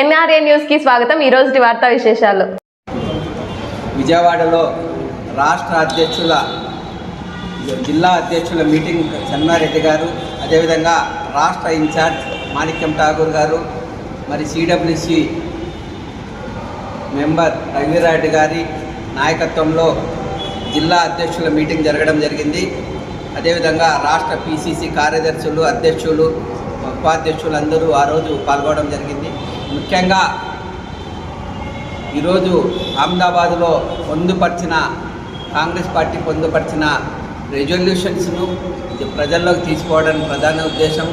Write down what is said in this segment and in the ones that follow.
NRA న్యూస్కి స్వాగతం. ఈ రోజు వార్తా విశేషాలు. విజయవాడలో రాష్ట్ర అధ్యక్షుల జిల్లా అధ్యక్షుల మీటింగ్ చెన్నారెడ్డి గారు అదేవిధంగా రాష్ట్ర ఇన్ఛార్జ్ మాణిక్యం ఠాగూర్ గారు మరి సిడబ్ల్యూసి మెంబర్ రవిరెడ్డి గారి నాయకత్వంలో జిల్లా అధ్యక్షుల మీటింగ్ జరగడం జరిగింది. అదేవిధంగా రాష్ట్ర పిసిసి కార్యదర్శులు అధ్యక్షులు ఉపాధ్యక్షులు అందరూ ఆ రోజు పాల్గొనడం జరిగింది. ముఖ్యంగా ఈరోజు అహ్మదాబాద్లో పొందుపరిచిన కాంగ్రెస్ పార్టీ పొందుపరిచిన రెజల్యూషన్స్ను ప్రజల్లోకి తీసుకోవడానికి ప్రధాన ఉద్దేశం.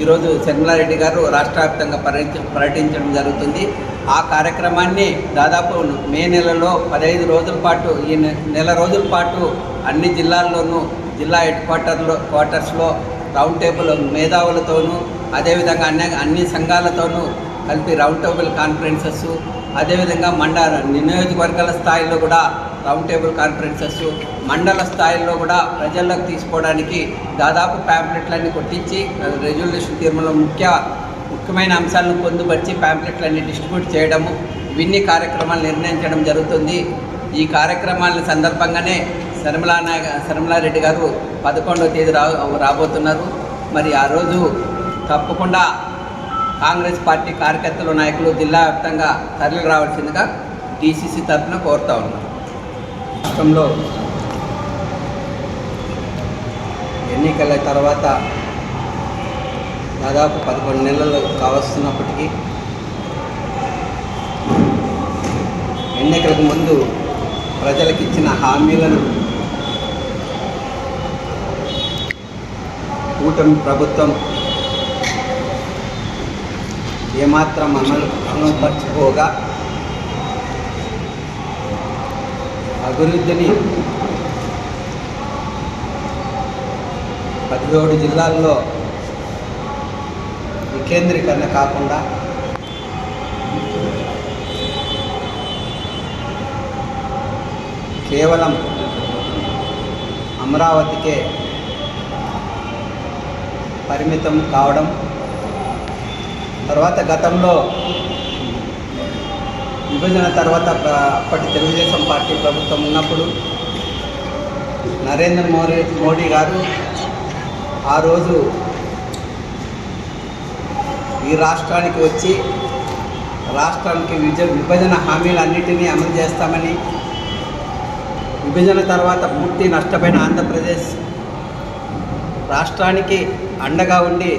ఈరోజు శర్మలారెడ్డి గారు రాష్ట్ర వ్యాప్తంగా పర్యటి పర్యటించడం జరుగుతుంది. ఆ కార్యక్రమాన్ని దాదాపు మే నెలలో పదహైదు రోజుల పాటు ఈ నె- నెల రోజుల పాటు అన్ని జిల్లాల్లోనూ జిల్లా హెడ్ క్వార్టర్లో క్వార్టర్స్లో రౌండ్ టేబుల్ మేధావులతోనూ అదేవిధంగా అన్ని అన్ని సంఘాలతోనూ కలిపి రౌండ్ టేబుల్ కాన్ఫరెన్సెస్ అదేవిధంగా మండల నియోజకవర్గాల స్థాయిలో కూడా రౌండ్ టేబుల్ కాన్ఫరెన్సెస్ మండల స్థాయిలో కూడా ప్రజల్లోకి తీసుకోవడానికి దాదాపు ప్యాంప్లెట్లన్నీ కొట్టించి రెజల్యూషన్ తీర్మానంలో ముఖ్య ముఖ్యమైన అంశాలను పొందుపరిచి ప్యాంప్లెట్లన్నీ డిస్ట్రిబ్యూట్ చేయడము ఇవన్నీ కార్యక్రమాలు నిర్ణయించడం జరుగుతుంది. ఈ కార్యక్రమాల సందర్భంగానే శర్మలా నాయ శర్మలారెడ్డి గారు పదకొండవ తేదీ రా రాబోతున్నారు. మరి ఆ రోజు తప్పకుండా కాంగ్రెస్ పార్టీ కార్యకర్తలు నాయకులు జిల్లా వ్యాప్తంగా తరలి రావాల్సిందిగా డీసీసీ తరఫున కోరుతా ఉన్నాం. రాష్ట్రంలో ఎన్నికల తర్వాత దాదాపు పదకొండు నెలలు కావస్తున్నప్పటికీ ఎన్నికలకు ముందు ప్రజలకు ఇచ్చిన హామీలను కూటమి ప్రభుత్వం ఏమాత్రం అమలు అమలుపరచుకోగా అభివృద్ధిని పదిహేడు జిల్లాల్లో వికేంద్రీకరణ కాకుండా కేవలం అమరావతికే పరిమితం కావడం తర్వాత గతంలో విభజన తర్వాత అప్పటి తెలుగుదేశం పార్టీ ప్రభుత్వం ఉన్నప్పుడు నరేంద్ర మోడీ మోడీ గారు ఆ రోజు ఈ రాష్ట్రానికి వచ్చి రాష్ట్రానికి విజ విభజన హామీలన్నిటినీ అమలు చేస్తామని విభజన తర్వాత పూర్తి నష్టపోయిన ఆంధ్రప్రదేశ్ రాష్ట్రానికి అండగా ఉండి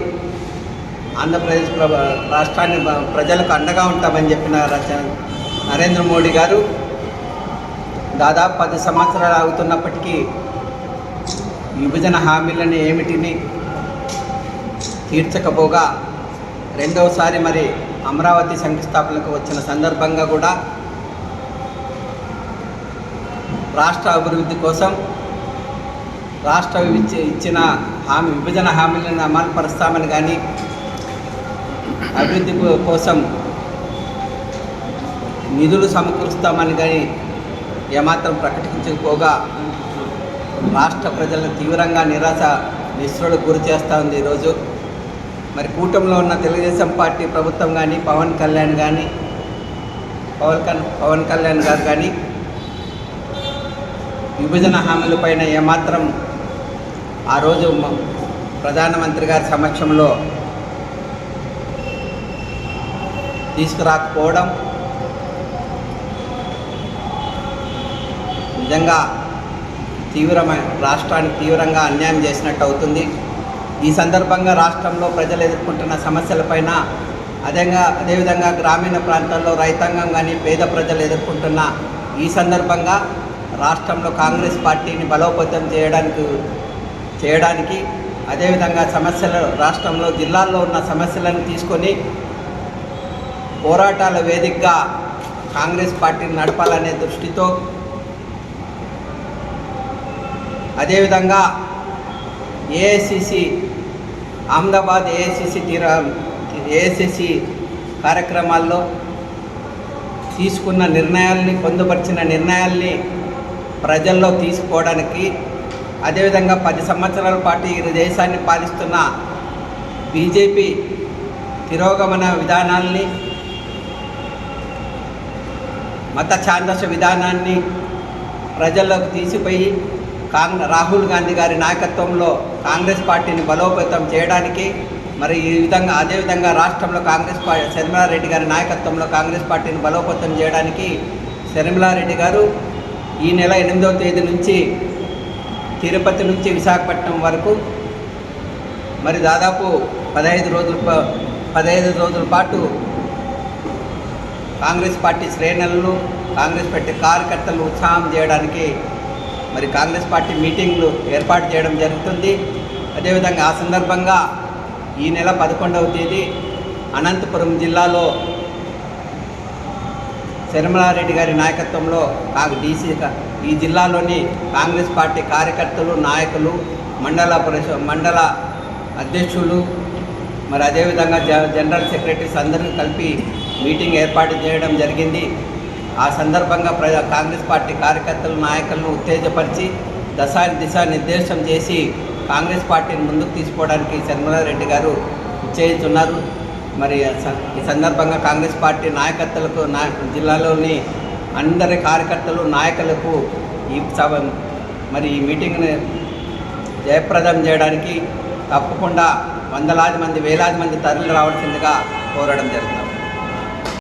ఆంధ్రప్రదేశ్ రాష్ట్రాన్ని ప్రజలకు అండగా ఉంటామని చెప్పిన రచ- నరేంద్ర మోడీ గారు దాదాపు పది సంవత్సరాలు అవుతున్నప్పటికీ విభజన హామీలను ఏమిటిని తీర్చకపోగా రెండవసారి మరి అమరావతి శంకుస్థాపనకు వచ్చిన సందర్భంగా కూడా రాష్ట్ర అభివృద్ధి కోసం రాష్ట్ర ఇచ్చిన హామీ విభజన హామీలను అమలు పరుస్తామని కానీ అభివృద్ధి కోసం నిధులు సమకూరుస్తామని కానీ ఏమాత్రం ప్రకటించకపోగా రాష్ట్ర ప్రజలను తీవ్రంగా నిరాశ నిస్సులకు గురి చేస్తూ ఉంది ఈరోజు. మరి కూటమిలో ఉన్న తెలుగుదేశం పార్టీ ప్రభుత్వం కానీ పవన్ కళ్యాణ్ కానీ పవన్ పవన్ కళ్యాణ్ గారు కానీ విభజన హామీలపైన ఏమాత్రం ఆ రోజు ప్రధానమంత్రి గారి సమక్షంలో తీసుకురాకపోవడం నిజంగా తీవ్రమైన రాష్ట్రానికి తీవ్రంగా అన్యాయం చేసినట్టు అవుతుంది. ఈ సందర్భంగా రాష్ట్రంలో ప్రజలు ఎదుర్కొంటున్న సమస్యలపైన అదేగా అదేవిధంగా గ్రామీణ ప్రాంతాల్లో రైతాంగం కానీ పేద ప్రజలు ఎదుర్కొంటున్న ఈ సందర్భంగా రాష్ట్రంలో కాంగ్రెస్ పార్టీని బలోపేతం చేయడానికి చేయడానికి అదేవిధంగా సమస్యలు రాష్ట్రంలో జిల్లాల్లో ఉన్న సమస్యలను తీసుకొని పోరాటాల వేదికగా కాంగ్రెస్ పార్టీని నడపాలనే దృష్టితో అదేవిధంగా ఏఐసిసి అహ్మదాబాద్ ఏఐసిసి తీరా ఏఐసిసి కార్యక్రమాల్లో తీసుకున్న నిర్ణయాల్ని పొందుపరిచిన నిర్ణయాల్ని ప్రజల్లో తీసుకోవడానికి అదేవిధంగా పది సంవత్సరాల పాటు ఈ దేశాన్ని పాలిస్తున్న బీజేపీ తిరోగమన విధానాల్ని మత ఛాందస విధానాన్ని ప్రజల్లోకి తీసిపోయి కాంగ్ రాహుల్ గాంధీ గారి నాయకత్వంలో కాంగ్రెస్ పార్టీని బలోపేతం చేయడానికి మరి ఈ విధంగా అదేవిధంగా రాష్ట్రంలో కాంగ్రెస్ పార్టీ శర్మిలారెడ్డి గారి నాయకత్వంలో కాంగ్రెస్ పార్టీని బలోపేతం చేయడానికి శర్మిలారెడ్డి గారు ఈ నెల ఎనిమిదవ తేదీ నుంచి తిరుపతి నుంచి విశాఖపట్నం వరకు మరి దాదాపు పదహైదు రోజుల పదహైదు రోజుల పాటు కాంగ్రెస్ పార్టీ శ్రేణులను కాంగ్రెస్ పార్టీ కార్యకర్తలు ఉత్సాహం చేయడానికి మరి కాంగ్రెస్ పార్టీ మీటింగ్లు ఏర్పాటు చేయడం జరుగుతుంది. అదేవిధంగా ఆ సందర్భంగా ఈ నెల పదకొండవ తేదీ అనంతపురం జిల్లాలో శర్మలారెడ్డి గారి నాయకత్వంలో కాకు డీసీ ఈ జిల్లాలోని కాంగ్రెస్ పార్టీ కార్యకర్తలు నాయకులు మండల పరిష మండల అధ్యక్షులు మరి అదేవిధంగా జ జనరల్ సెక్రటరీస్ అందరూ కలిపి మీటింగ్ ఏర్పాటు చేయడం జరిగింది. ఆ సందర్భంగా ప్ర కాంగ్రెస్ పార్టీ కార్యకర్తలు నాయకులను ఉత్తేజపరిచి దశా దిశా నిర్దేశం చేసి కాంగ్రెస్ పార్టీని ముందుకు తీసుకోవడానికి శర్మలారెడ్డి గారు ఉత్తేజిస్తున్నారు మరి స- ఈ సందర్భంగా కాంగ్రెస్ పార్టీ నాయకర్తలకు నా జిల్లాలోని అందరి కార్యకర్తలు నాయకులకు ఈ సభ మరి ఈ మీటింగ్ని జయప్రదం చేయడానికి తప్పకుండా వందలాది మంది వేలాది మంది తరలి రావాల్సిందిగా కోరడం జరుగుతుంది